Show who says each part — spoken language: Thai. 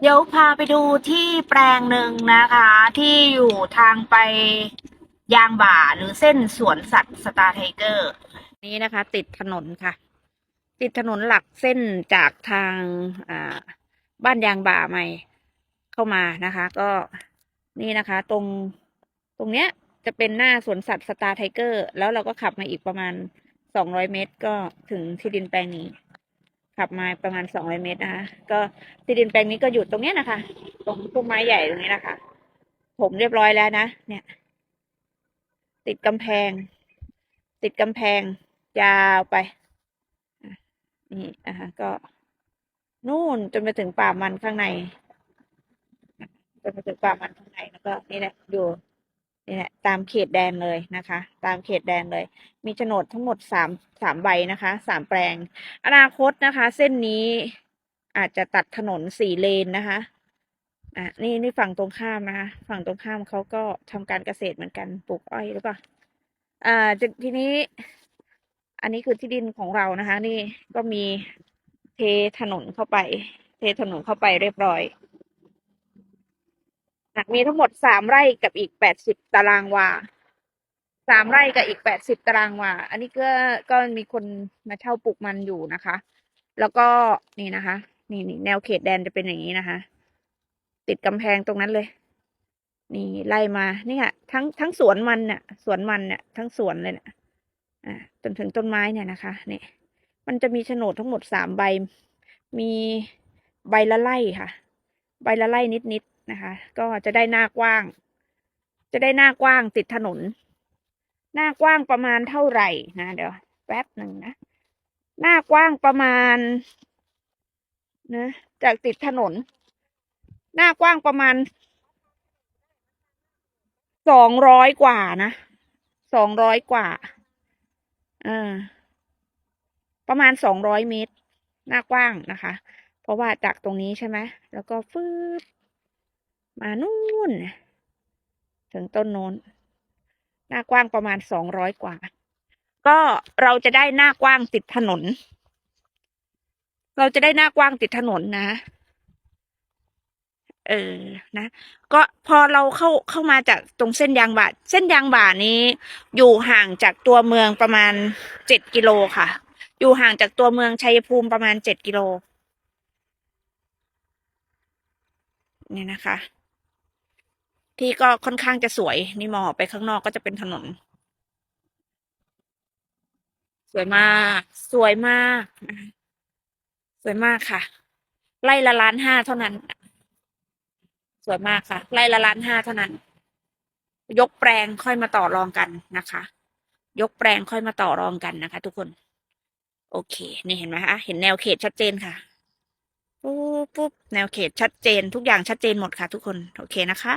Speaker 1: เดี๋ยวพาไปดูที่แปลงหนึ่งนะคะ ที่อยู่ทางไปยางบ่าหรือเส้นสวนสัตว์สตาร์ไทเกอร์นี้นะคะ ติดถนนค่ะ ติดถนนหลักเส้นจากทางอ่าบ้านยางบ่าใหม่เข้ามานะคะ ก็นี่นะคะ ตรงตรงเนี้ยจะเป็นหน้าสวนสัตว์สตาร์ไทเกอร์แล้วเราก็ขับมาอีกประมาณสองร้อยเมตรก็ถึงที่ดินแปลงนี้ ขับมาประมาณสองร้อยเมตรนะคะก็ที่ดินแปลงนี้ก็อยู่ตรงเนี้ยนะคะ ตรงพุ่มไม้ใหญ่ตรงนี้นะคะผมเรียบร้อยแล้วนะเนี่ย ติดกำแพง ติดกำแพง ยาวไปนี่นะคะก็นู่นจนไปถึงป่ามันข้างในจนไปถึงป่ามันข้างในแล้วก็นี่แหละอยู่ นี่แหละตามเขตแดนเลยนะคะ ตามเขตแดนเลย มีโฉนดทั้งหมดสามสามใบนะคะสามแปลง อนาคตนะคะ เส้นนี้อาจจะตัดถนนสี่เลนนะคะอะนี่นี่ฝั่งตรงข้ามนะคะ ฝั่งตรงข้ามเขาก็ทำการเกษตรเหมือนกันปลูกอ้อยหรือเปล่าอ่าจทีนี้ อันนี้คือที่ดินของเรานะคะ นี่ก็มีเทถนนเข้าไป เทถนนเข้าไปเรียบร้อย มีทั้งหมดสามไร่กับอีกแปดสิบตารางวาสามไร่กับอีกแปดสิบตารางวา อันนี้ก็ก็มีคนมาเช่าปลูกมันอยู่นะคะ แล้วก็นี่นะคะ นี่นี่แนวเขตแดนจะเป็นอย่างนี้นะคะ ติดกำแพงตรงนั้นเลย นี่ไล่มานี่ยทั้งทั้งสวนมันเนี่ยสวนมันเนี่ยทั้งสวนเลยเนี่ยอ่าจนถึงต้นไม้เนี่ยนะคะเนี่ยมันจะมีโฉนดทั้งหมดสามใบ มีใบละไร่ค่ะ ใบละไร่นิดๆ นะคะ ก็จะได้หน้ากว้าง จะได้หน้ากว้างติดถนน หน้ากว้างประมาณเท่าไหร่นะเดี๋ยวแป๊บหนึ่งนะหน้ากว้างประมาณนะจากติดถนน หน้ากว้างประมาณสองร้อยกว่านะสองร้อยกว่าอ่าประมาณสองร้อยเมตร หน้ากว้างนะคะ เพราะว่าจากตรงนี้ใช่ไหมแล้วก็ฟืด มานู่นถึงต้นโน้น หน้ากว้างประมาณสองร้อยกว่า ก็เราจะได้หน้ากว้างติดถนน เราจะได้หน้ากว้างติดถนนนะ เออนะ ก็พอเราเข้าเข้ามาจากตรงเส้นยางบ่าเส้นยางบ่านี้ อยู่ห่างจากตัวเมืองประมาณเจ็ดกิโลค่ะ อยู่ห่างจากตัวเมืองชัยภูมิประมาณเจ็ดกิโลนี่นะคะ ที่ก็ค่อนข้างจะสวย นี่มองออกไปข้างนอกก็จะเป็นถนน สวยมาก สวยมาก สวยมากค่ะ ไล่ละล้านห้าเท่านั้น สวยมากค่ะ ไล่ละล้านห้าเท่านั้น ยกแปลงค่อยมาต่อรองกันนะคะ ยกแปลงค่อยมาต่อรองกันนะคะ ทุกคน โอเค นี่เห็นไหมคะ เห็นแนวเขตชัดเจนค่ะปุ๊บปุ๊บแนวเขตชัดเจนทุกอย่างชัดเจนหมดค่ะทุกคน โอเคนะคะ